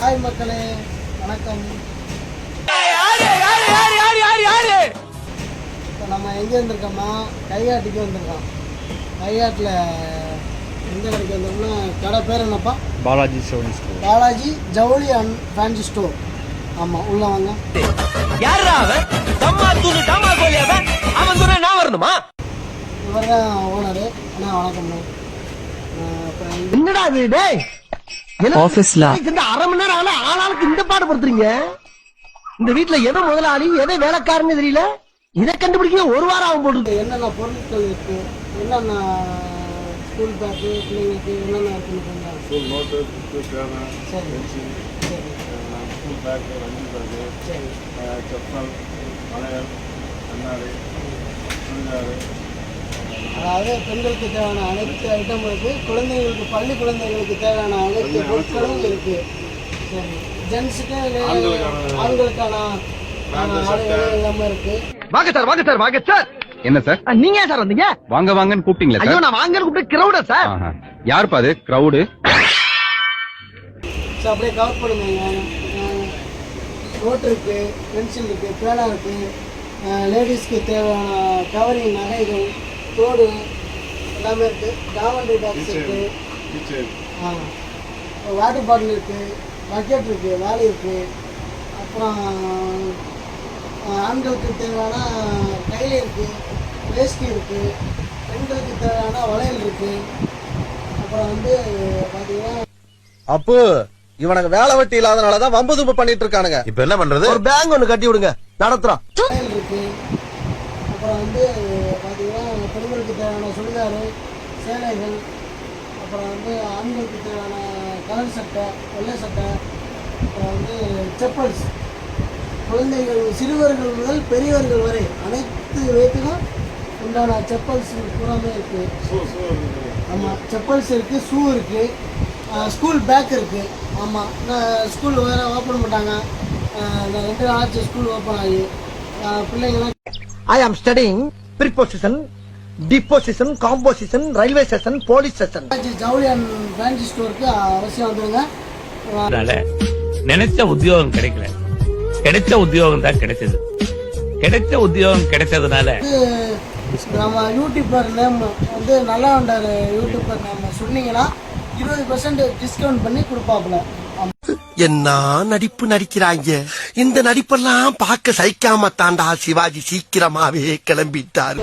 Hi மக்களே வணக்கம். இப்போ நம்ம எங்கே வந்திருக்கோம்னா கைகாட்டிக்கு வந்திருக்கோம். கைகாட்டில் எந்த கடைக்கு வந்தோம்னா கடை பேர் என்னப்பா? Balaji Sony store. பாலாஜி ஜவுளி அண்ட் ஃபேன்சி ஸ்டோர். ஆமாம் உள்ள வாங்க. யாரா அவன்? தம்மா தூணு டாமா கோலி அவன்? அவன் தூணு நான் வரணுமா? இவர் தான் ஓனரு. அண்ணா வணக்கம் இப்போ என்னடா இது டேய்? ஆபீஸ்ல இந்த அரை மணி நேரம் ஆனா ஆளாளுக்கு இந்த பாடு படுத்துறீங்க இந்த வீட்ல எதை முதலாளி எதை வேலைக்காரன்னு தெரியல? இதை கண்டுபிடிக்க ஒரு வாரம் ஆகும் போட்டு என்னென்ன பொருட்கள் இருக்குது என்னென்ன ஸ்கூல் பேக்கு பிள்ளைங்களுக்கு என்னென்ன ஸ்கூல் நோட்டு புக்கு வண்டி பேக்கு செப்பல் வளையல் கண்ணாடி சுடிதாரு அதாவது பெண்களுக்கு தேவையான அனைத்து ஐட்டம் இருக்கு. குழந்தைகளுக்கு பள்ளி குழந்தைகளுக்கு தேவையான அனைத்து பொருட்களும் இருக்கு. சரி. ஜென்ஸுக்கு ஆண்களுக்கான- ஆடைகள் எல்லாமே இருக்கு. வாங்க சார் வாங்க சார் வாங்க சார். என்ன சார்? நீங்க ஏன் சார் வந்தீங்க? வாங்க வாங்கன்னு கூப்பிட்டீங்களா ஐயோ சார்? நான் வாங்க கூப்பிட்டு கிரௌடா சார். யாருப்பா அது? கிரவுடு ஸோ அப்படியே கவர் பண்ணுங்க. நோட் இருக்கு பென்சில் இருக்கு பேனா இருக்கு. லேடிஸ்க்கு தேவையான கவரிங் நகைகள் தோடு எல்லாமே இருக்கு. டாமண்டி பாக்ஸ் இருக்கு. கிச்சன் வாட்டர் பாட்டில் இருக்கு. பக்கெட் இருக்கு. வேலை இருக்கு. அப்புறம் ஆண்களுக்கு தேவையான கையில் இருக்கு. வேஷ்டி இருக்கு. பெண்களுக்கு தேவையான வளையல் இருக்கு. அப்புறம் வந்து பார்த்தீங்கன்னா அப்பு இவனுக்கு வேலை வெட்டி இல்லாதனாலதான் வம்பு தும்பு பண்ணிட்டு இருக்கானுங்க. இப்ப என்ன பண்றது? ஒரு பேங்க் ஒண்ணு கட்டி விடுங்க. நடத்துறோம் வளையல் இருக்கு. அப்புறம் வந்து பெண்களுக்கு தேவையான சுடிதாரு சேலைகள் அப்புறம் வந்து ஆண்களுக்கு தேவையான கலர் சட்டை வெள்ளை சட்டை அப்புறம் வந்து செப்பல்ஸ். குழந்தைகள் சிறுவர்கள் முதல் பெரியவர்கள் வரை அனைத்து வயதுக்கும் உண்டான செப்பல்ஸ் பூராமே இருக்குது ஆமாம் செப்பல்ஸ் இருக்குது ஷூ இருக்குது ஸ்கூல் பேக் இருக்குது ஆமாம் நான் ஸ்கூல் வேறு ஓப்பன் பண்ணாங்க நான் இந்த ரெண்டு நாள் ஆச்சு ஸ்கூல் ஓப்பன் ஆகி. பிள்ளைங்களாம் I am studying preposition deposition composition railway station police station ஆச்சு ஜவுளி அண்ட் ஃபேன்சி ஸ்டோருக்கு அவசியம் வந்துடுங்க அதனால நினைச்ச உத்தியோகம் கிடைக்கல. கிடைச்ச உத்தியோகம் தான் கிடைச்சது. கிடைச்ச உத்தியோகம் கிடைச்சதுனால நம்ம யூடியூபர் நேம் வந்து நல்லா வந்தார். யூடியூபர் நேம் சொன்னீங்கன்னா இருபது பர்சன்ட் டிஸ்கவுண்ட் பண்ணி கொடுப்பாப்புல. ஆமாம் என்ன நடிப்பு நடிக்கிறாங்க இந்த நடிப்பெல்லாம் பார்க்க சகிக்காம தாண்டா சிவாஜி சீக்கிரமாவே கிளம்பிட்டாரு.